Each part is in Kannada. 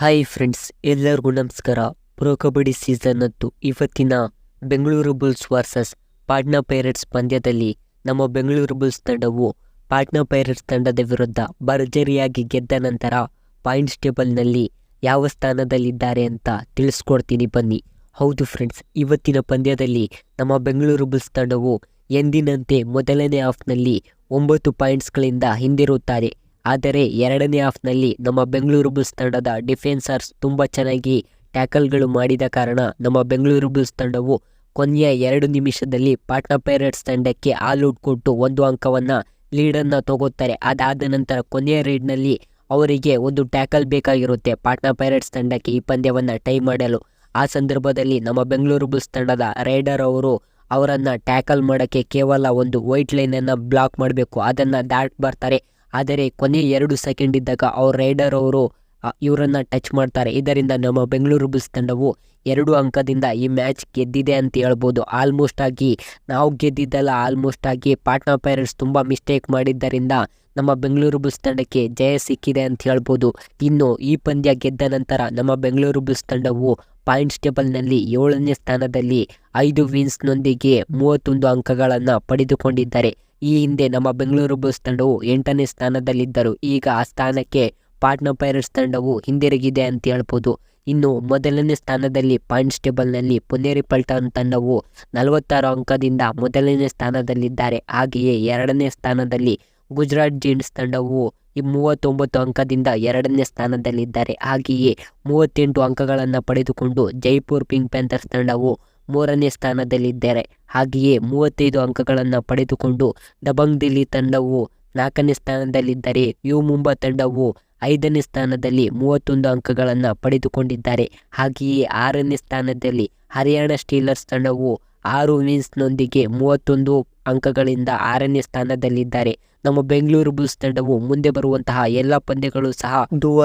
ಹಾಯ್ ಫ್ರೆಂಡ್ಸ್ ಎಲ್ಲರಿಗೂ ನಮಸ್ಕಾರ. ಪ್ರೋ ಕಬಡ್ಡಿ ಸೀಸನ್ ಹತ್ತು ಇವತ್ತಿನ Bengaluru Bulls versus Patna Pirates ಪಂದ್ಯದಲ್ಲಿ ನಮ್ಮ ಬೆಂಗಳೂರು ಬುಲ್ಸ್ ತಂಡವು ಪಾಟ್ನಾ ಪೈರೇಟ್ಸ್ ತಂಡದ ವಿರುದ್ಧ ಭರ್ಜರಿಯಾಗಿ ಗೆದ್ದ ನಂತರ ಪಾಯಿಂಟ್ಸ್ ಟೇಬಲ್ನಲ್ಲಿ ಯಾವ ಸ್ಥಾನದಲ್ಲಿದ್ದಾರೆ ಅಂತ ತಿಳಿಸ್ಕೊಡ್ತೀನಿ ಬನ್ನಿ. ಹೌದು ಫ್ರೆಂಡ್ಸ್ ಇವತ್ತಿನ ಪಂದ್ಯದಲ್ಲಿ ನಮ್ಮ ಬೆಂಗಳೂರು ಬುಲ್ಸ್ ತಂಡವು ಎಂದಿನಂತೆ ಮೊದಲನೇ ಹಾಫ್ನಲ್ಲಿ ಒಂಬತ್ತು ಪಾಯಿಂಟ್ಸ್ಗಳಿಂದ ಹಿಂದಿರುತ್ತಾರೆ. ಆದರೆ ಎರಡನೇ ಹಾಫ್ನಲ್ಲಿ ನಮ್ಮ ಬೆಂಗಳೂರು ಬುಲ್ಸ್ ತಂಡದ ಡಿಫೆನ್ಸರ್ಸ್ ತುಂಬ ಚೆನ್ನಾಗಿ ಟ್ಯಾಕಲ್ಗಳು ಮಾಡಿದ ಕಾರಣ ನಮ್ಮ ಬೆಂಗಳೂರು ಬುಲ್ಸ್ ತಂಡವು ಕೊನೆಯ ಎರಡು ನಿಮಿಷದಲ್ಲಿ ಪಾಟ್ನಾ ಪೈರೇಟ್ಸ್ ತಂಡಕ್ಕೆ ಆಲ್ಔಟ್ ಕೊಟ್ಟು ಒಂದು ಅಂಕವನ್ನು ಲೀಡನ್ನು ತಗೋತಾರೆ. ಅದಾದ ನಂತರ ಕೊನೆಯ ರೈಡ್ನಲ್ಲಿ ಅವರಿಗೆ ಒಂದು ಟ್ಯಾಕಲ್ ಬೇಕಾಗಿರುತ್ತೆ. ಪಾಟ್ನಾ ಪೈರೇಟ್ಸ್ ತಂಡಕ್ಕೆ ಈ ಪಂದ್ಯವನ್ನು ಟೈ ಮಾಡಲು. ಆ ಸಂದರ್ಭದಲ್ಲಿ ನಮ್ಮ ಬೆಂಗಳೂರು ಬುಲ್ಸ್ ತಂಡದ ರೈಡರ್ ಅವರು ಅವರನ್ನು ಟ್ಯಾಕಲ್ ಮಾಡೋಕ್ಕೆ ಕೇವಲ ಒಂದು ವೈಟ್ ಲೈನನ್ನು ಬ್ಲಾಕ್ ಮಾಡಬೇಕು. ಅದನ್ನು ದಾಟ್ ಬರ್ತಾರೆ. ಆದರೆ ಕೊನೆ ಎರಡು ಸೆಕೆಂಡ್ ಇದ್ದಾಗ ಅವ್ರ ರೈಡರ್ ಅವರು ಇವರನ್ನು ಟಚ್ ಮಾಡ್ತಾರೆ. ಇದರಿಂದ ನಮ್ಮ ಬೆಂಗಳೂರು ಬುಲ್ಸ್ ತಂಡವು ಎರಡು ಅಂಕದಿಂದ ಈ ಮ್ಯಾಚ್ ಗೆದ್ದಿದೆ ಅಂತ ಹೇಳ್ಬೋದು. ಆಲ್ಮೋಸ್ಟ್ ಆಗಿ, ನಾವು ಗೆದ್ದಿದ್ದಲ್ಲ ಆಲ್ಮೋಸ್ಟ್ ಆಗಿ ಪಾಟ್ನಾ ಪೈರಟ್ಸ್ ತುಂಬ ಮಿಸ್ಟೇಕ್ ಮಾಡಿದ್ದರಿಂದ ನಮ್ಮ ಬೆಂಗಳೂರು ಬುಲ್ಸ್ ತಂಡಕ್ಕೆ ಜಯ ಸಿಕ್ಕಿದೆ ಅಂತ ಹೇಳ್ಬೋದು. ಇನ್ನು ಈ ಪಂದ್ಯ ಗೆದ್ದ ನಂತರ ನಮ್ಮ ಬೆಂಗಳೂರು ಬುಲ್ಸ್ ತಂಡವು ಪಾಯಿಂಟ್ಸ್ ಟೇಬಲ್ನಲ್ಲಿ ಏಳನೇ ಸ್ಥಾನದಲ್ಲಿ ಐದು ವಿನ್ಸ್ನೊಂದಿಗೆ ಮೂವತ್ತೊಂದು ಅಂಕಗಳನ್ನು ಪಡೆದುಕೊಂಡಿದ್ದಾರೆ. ಈ ಹಿಂದೆ ನಮ್ಮ ಬೆಂಗಳೂರು ಬುಲ್ಸ್ ತಂಡವು ಎಂಟನೇ ಸ್ಥಾನದಲ್ಲಿದ್ದರು. ಈಗ ಆ ಸ್ಥಾನಕ್ಕೆ ಪಾಟ್ನಾ ಪೈರಟ್ಸ್ ತಂಡವು ಹಿಂದಿರುಗಿದೆ ಅಂತ ಹೇಳ್ಬೋದು. ಇನ್ನು ಮೊದಲನೇ ಸ್ಥಾನದಲ್ಲಿ ಪಾಯಿಂಟ್ಸ್ ಟೇಬಲ್ನಲ್ಲಿ ಪುನೇರಿ ಪಲ್ಟನ್ ತಂಡವು ನಲವತ್ತಾರು ಅಂಕದಿಂದ ಮೊದಲನೇ ಸ್ಥಾನದಲ್ಲಿದ್ದಾರೆ. ಹಾಗೆಯೇ ಎರಡನೇ ಸ್ಥಾನದಲ್ಲಿ ಗುಜರಾತ್ ಜೀನ್ಸ್ ತಂಡವು ಈ ಮೂವತ್ತೊಂಬತ್ತು ಅಂಕದಿಂದ ಎರಡನೇ ಸ್ಥಾನದಲ್ಲಿದ್ದಾರೆ. ಹಾಗೆಯೇ ಮೂವತ್ತೆಂಟು ಅಂಕಗಳನ್ನು ಪಡೆದುಕೊಂಡು ಜೈಪುರ್ ಪಿಂಕ್ ಪ್ಯಾಂಥರ್ಸ್ ತಂಡವು ಮೂರನೇ ಸ್ಥಾನದಲ್ಲಿದ್ದಾರೆ. ಹಾಗೆಯೇ ಮೂವತ್ತೈದು ಅಂಕಗಳನ್ನು ಪಡೆದುಕೊಂಡು ದಬಂಗ್ ದಿಲ್ಲಿ ತಂಡವು ನಾಲ್ಕನೇ ಸ್ಥಾನದಲ್ಲಿದ್ದರೆ ಯು ಮುಂಬಾ ತಂಡವು ಐದನೇ ಸ್ಥಾನದಲ್ಲಿ ಮೂವತ್ತೊಂದು ಅಂಕಗಳನ್ನು ಪಡೆದುಕೊಂಡಿದ್ದಾರೆ. ಹಾಗೆಯೇ ಆರನೇ ಸ್ಥಾನದಲ್ಲಿ ಹರಿಯಾಣ ಸ್ಟೀಲರ್ಸ್ ತಂಡವು ಆರು ವಿನ್ಸ್ನೊಂದಿಗೆ ಮೂವತ್ತೊಂದು ಅಂಕಗಳಿಂದ ಆರನೇ ಸ್ಥಾನದಲ್ಲಿದ್ದಾರೆ. ನಮ್ಮ ಬೆಂಗಳೂರು ಬುಲ್ಸ್ ತಂಡವು ಮುಂದೆ ಬರುವಂತಹ ಎಲ್ಲ ಪಂದ್ಯಗಳು ಸಹ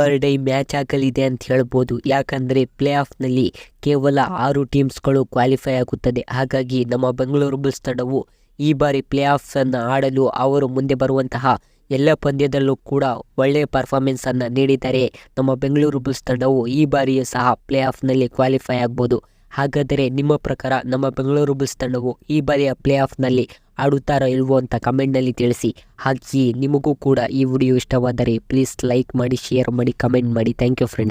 ಆರ್ ಡೈ ಮ್ಯಾಚ್ ಆಗಲಿದೆ ಅಂತ ಹೇಳ್ಬೋದು. ಯಾಕಂದರೆ ಪ್ಲೇ ಆಫ್ನಲ್ಲಿ ಕೇವಲ ಆರು ಟೀಮ್ಸ್ಗಳು ಕ್ವಾಲಿಫೈ ಆಗುತ್ತದೆ. ಹಾಗಾಗಿ ನಮ್ಮ ಬೆಂಗಳೂರು ಬುಲ್ಸ್ ತಂಡವು ಈ ಬಾರಿ ಪ್ಲೇ ಆಫ್ಸನ್ನು ಆಡಲು ಅವರು ಮುಂದೆ ಬರುವಂತಹ ಎಲ್ಲ ಪಂದ್ಯದಲ್ಲೂ ಕೂಡ ಒಳ್ಳೆಯ ಪರ್ಫಾರ್ಮೆನ್ಸನ್ನು ನೀಡಿದರೆ ನಮ್ಮ ಬೆಂಗಳೂರು ಬುಲ್ಸ್ ತಂಡವು ಈ ಬಾರಿಯೂ ಸಹ ಪ್ಲೇ ಆಫ್ನಲ್ಲಿ ಕ್ವಾಲಿಫೈ ಆಗ್ಬೋದು. ಹಾಗಾದರೆ ನಿಮ್ಮ ಪ್ರಕಾರ ನಮ್ಮ ಬೆಂಗಳೂರು ಬುಲ್ಸ್ ತಂಡವು ಈ ಬಾರಿಯ ಪ್ಲೇ ಆಫ್ನಲ್ಲಿ ಆಡುತ್ತಾರೋ ಇಲ್ವೋ ಅಂತ ಕಮೆಂಟ್ನಲ್ಲಿ ತಿಳಿಸಿ. ಹಾಗೆಯೇ ನಿಮಗೂ ಕೂಡ ಈ ವಿಡಿಯೋ ಇಷ್ಟವಾದರೆ ಪ್ಲೀಸ್ ಲೈಕ್ ಮಾಡಿ, ಶೇರ್ ಮಾಡಿ, ಕಮೆಂಟ್ ಮಾಡಿ. Thank you friends.